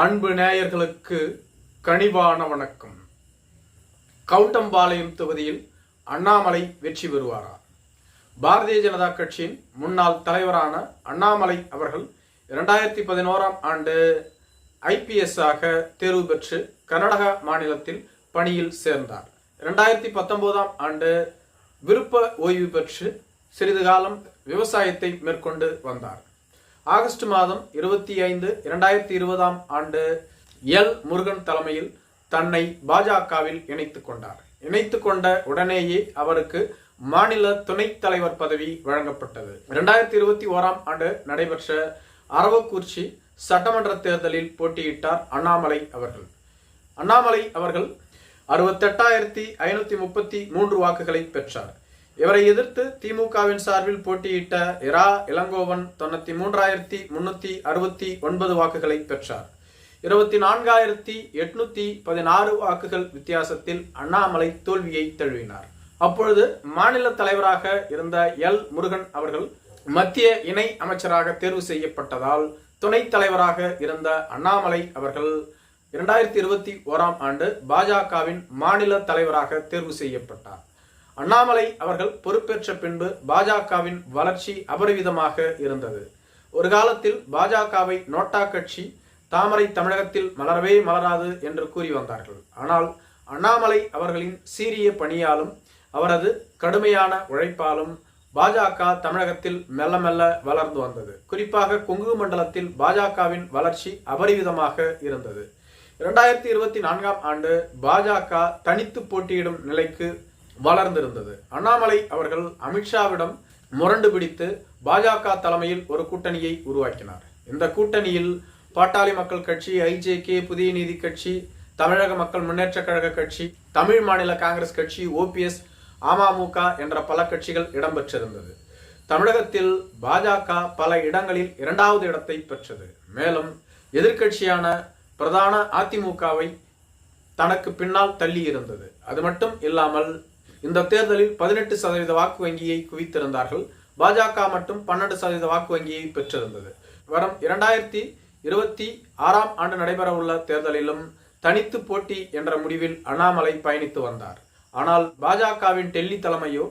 அன்பு நேயர்களுக்கு கனிவான வணக்கம். கவுட்டம்பாளையம் தொகுதியில் அண்ணாமலை வெற்றி பெறுவாரா? பாரதிய ஜனதா கட்சியின் முன்னாள் தலைவரான அண்ணாமலை அவர்கள் இரண்டாயிரத்தி பதினோராம் ஆண்டு ஐபிஎஸ் ஆக தேர்வு பெற்று கர்நாடக மாநிலத்தில் பணியில் சேர்ந்தார். இரண்டாயிரத்தி பத்தொன்பதாம் ஆண்டு விருப்ப ஓய்வு பெற்று சிறிது காலம் விவசாயத்தை மேற்கொண்டு வந்தார். ஆகஸ்ட் மாதம் இருபத்தி ஐந்து இரண்டாயிரத்தி இருபதாம் ஆண்டு எல். முருகன் தலைமையில் தன்னை பாஜகவில் இணைத்து கொண்டார். இணைத்து கொண்ட உடனேயே அவருக்கு மாநில துணைத் தலைவர் பதவி வழங்கப்பட்டது. இரண்டாயிரத்தி இருபத்தி ஓராம் ஆண்டு நடைபெற்ற அரவக்குறிச்சி சட்டமன்ற தேர்தலில் போட்டியிட்டார் அண்ணாமலை அவர்கள். அண்ணாமலை அவர்கள் அறுபத்தெட்டாயிரத்தி ஐநூத்தி முப்பத்தி மூன்று வாக்குகளை பெற்றார். இவரை எதிர்த்து திமுகவின் சார்பில் போட்டியிட்ட இரா இளங்கோவன் தொண்ணூத்தி மூன்றாயிரத்தி முன்னூத்தி அறுபத்தி ஒன்பது வாக்குகளை பெற்றார். இருபத்தி நான்காயிரத்தி எட்நூத்தி பதினாறு வாக்குகள் வித்தியாசத்தில் அண்ணாமலை தோல்வியை தழுவினார். அப்பொழுது மாநில தலைவராக இருந்த எல். முருகன் அவர்கள் மத்திய இணை அமைச்சராக தேர்வு செய்யப்பட்டதால் துணைத் தலைவராக இருந்த அண்ணாமலை அவர்கள் இரண்டாயிரத்தி இருபத்தி ஓராம் ஆண்டு பாஜகவின் மாநில தலைவராக தேர்வு செய்யப்பட்டார். அண்ணாமலை அவர்கள் பொறுப்பேற்ற பின்பு பாஜகவின் வளர்ச்சி அபரிவிதமாக இருந்தது. ஒரு காலத்தில் பாஜகவை நோட்டா கட்சி தாமரை தமிழகத்தில் மலரவே மலராது என்று கூறி வந்தார்கள். ஆனால் அண்ணாமலை அவர்களின் சீரிய பணியாலும் அவரது கடுமையான உழைப்பாலும் பாஜக தமிழகத்தில் மெல்ல மெல்ல வளர்ந்து வந்தது. குறிப்பாக கொங்கு மண்டலத்தில் பாஜகவின் வளர்ச்சி அபரிவிதமாக இருந்தது. இரண்டாயிரத்தி இருபத்தி நான்காம் ஆண்டு பாஜக தனித்து போட்டியிடும் நிலைக்கு வளர்ந்திருந்தது. அண்ணாமலை அவர்கள் அமித்ஷாவிடம் முரண்டு பிடித்து பாஜக தலைமையில் ஒரு கூட்டணியை உருவாக்கினார். இந்த கூட்டணியில் பாட்டாளி மக்கள் கட்சி ஐஜேகே புதிய நீதி கட்சி தமிழக மக்கள் முன்னேற்ற கழக கட்சி தமிழ் மாநில காங்கிரஸ் கட்சி ஓபிஎஸ் அமமுக என்ற பல கட்சிகள் இடம்பெற்றிருந்தது. தமிழகத்தில் பாஜக பல இடங்களில் இரண்டாவது இடத்தை பெற்றது. மேலும் எதிர்க்கட்சியான பிரதான அதிமுகவை தனக்கு பின்னால் தள்ளி இருந்தது அது மட்டும் இல்லாமல் இந்த தேர்தலில் பதினெட்டு சதவீத வாக்கு வங்கியை குவித்திருந்தார்கள். பாஜக மட்டும் பன்னெண்டு சதவீத வாக்கு வங்கியை பெற்றிருந்தது. வரும் இரண்டாயிரத்தி இருபத்தி ஆறாம் ஆண்டு நடைபெறவுள்ள தேர்தலிலும் தனித்து போட்டி என்ற முடிவில் அண்ணாமலை பயணித்து வந்தார். ஆனால் பாஜகவின் டெல்லி தலைமையோ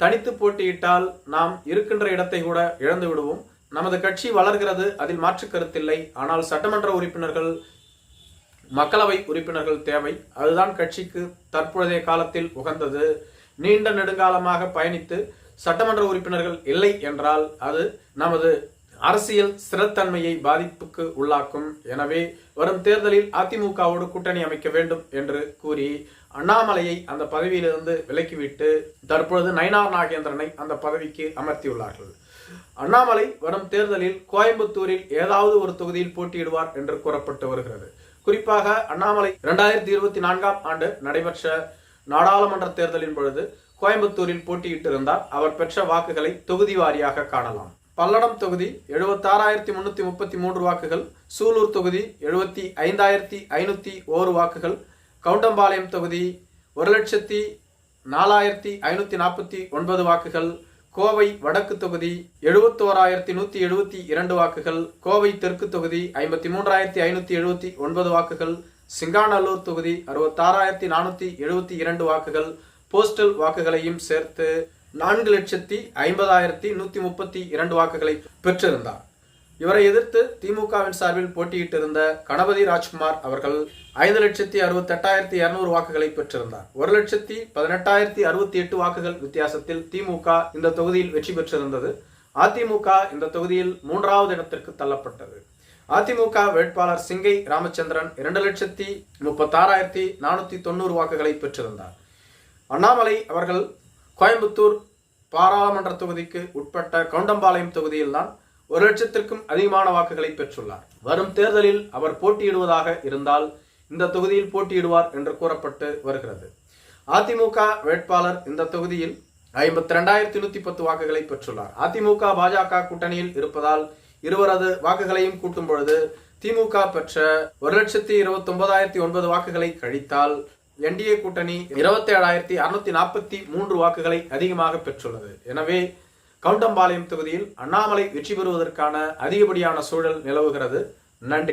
தனித்து போட்டியிட்டால் நாம் இருக்கின்ற இடத்தை கூட இழந்து விடுவோம் நமது கட்சி வளர்கிறது அதில் மாற்று கருத்தில்லை. ஆனால் சட்டமன்ற உறுப்பினர்கள் மக்களவை உறுப்பினர்கள் தேவை. அதுதான் கட்சிக்கு தற்போதைய காலத்தில் உகந்தது. நீண்ட நெடுங்காலமாக பயணித்து சட்டமன்ற உறுப்பினர்கள் இல்லை என்றால் அது நமது அரசியல் ஸ்திரத்தன்மையை பாதிப்புக்கு உள்ளாக்கும். எனவே வரும் தேர்தலில் அதிமுகவோடு கூட்டணி அமைக்க வேண்டும் என்று கூறி அண்ணாமலையை அந்த பதவியிலிருந்து விலக்கிவிட்டு தற்பொழுது நயினார் நாகேந்திரனை அந்த பதவிக்கு அமர்த்தியுள்ளார்கள். அண்ணாமலை வரும் தேர்தலில் கோயம்புத்தூரில் ஏதாவது ஒரு தொகுதியில் போட்டியிடுவார் என்று கூறப்பட்டு வருகிறது. குறிப்பாக அண்ணாமலை இரண்டாயிரத்தி இருபத்தி நான்காம் ஆண்டு நடைபெற்ற நாடாளுமன்ற தேர்தலின் பொழுது கோயம்புத்தூரில் போட்டியிட்டிருந்தார். அவர் பெற்ற வாக்குகளை தொகுதி வாரியாக காணலாம். பல்லடம் தொகுதி எழுபத்தாறாயிரத்தி முன்னூத்தி முப்பத்தி மூன்று வாக்குகள் சூலூர் தொகுதி எழுபத்தி ஐந்தாயிரத்தி ஐநூத்தி ஓரு வாக்குகள் கவுண்டம்பாளையம் தொகுதி ஒரு லட்சத்தி நாலாயிரத்தி ஐநூத்தி நாற்பத்தி ஒன்பது வாக்குகள் கோவை வடக்கு தொகுதி எழுபத்தோராயிரத்தி நூத்தி எழுபத்தி இரண்டு வாக்குகள் கோவை தெற்கு தொகுதி ஐம்பத்தி மூன்றாயிரத்தி ஐநூத்தி எழுபத்தி ஒன்பது வாக்குகள் சிங்காநல்லூர் தொகுதி அறுபத்தாறாயிரத்தி நானூத்தி எழுபத்தி இரண்டு வாக்குகள் போஸ்டல் வாக்குகளையும் சேர்த்து நான்கு லட்சத்தி ஐம்பதாயிரத்தி நூத்தி முப்பத்தி இரண்டு வாக்குகளை பெற்றிருந்தார். இவரை எதிர்த்து திமுகவின் சார்பில் போட்டியிட்டிருந்த கணபதி ராஜ்குமார் அவர்கள் ஐந்து லட்சத்தி அறுபத்தெட்டாயிரத்தி இரநூறு வாக்குகளை பெற்றிருந்தார். ஒரு லட்சத்தி பதினெட்டாயிரத்தி அறுபத்தி எட்டு வாக்குகள் வித்தியாசத்தில் திமுக இந்த தொகுதியில் வெற்றி பெற்றிருந்தது. அதிமுக இந்த தொகுதியில் மூன்றாவது இடத்திற்கு தள்ளப்பட்டது. அதிமுக வேட்பாளர் சிங்கை ராமச்சந்திரன் இரண்டு லட்சத்தி முப்பத்தாறாயிரத்தி நானூத்தி தொண்ணூறு வாக்குகளை பெற்றிருந்தார். அண்ணாமலை அவர்கள் கோயம்புத்தூர் பாராளுமன்ற தொகுதிக்கு உட்பட்ட கவுண்டம்பாளையம் தொகுதியில்தான் ஒரு லட்சத்திற்கும் அதிகமான வாக்குகளை பெற்றுள்ளார். வரும் தேர்தலில் அவர் போட்டியிடுவதாக இருந்தால் இந்த தொகுதியில் போட்டியிடுவார் என்று கூறப்பட்டு வருகிறது. அதிமுக வேட்பாளர் இந்த தொகுதியில் ஐம்பத்தி ரெண்டாயிரத்தி நூத்தி பத்து வாக்குகளை பெற்றுள்ளார். அதிமுக பாஜக கூட்டணியில் இருப்பதால் இருவரது வாக்குகளையும் கூட்டும் பொழுது திமுக பெற்ற ஒரு லட்சத்தி இருபத்தி ஒன்பதாயிரத்தி ஒன்பது வாக்குகளை கழித்தால் என்டிஏ கூட்டணி இருபத்தி ஏழாயிரத்தி அறுநூத்தி நாற்பத்தி மூன்று வாக்குகளை அதிகமாக பெற்றுள்ளது. எனவே கவுண்டம்பாளையம் தொகுதியில் அண்ணாமலை வெற்றி பெறுவதற்கான அதிகப்படியான சூழல் நிலவுகிறது. நன்றி.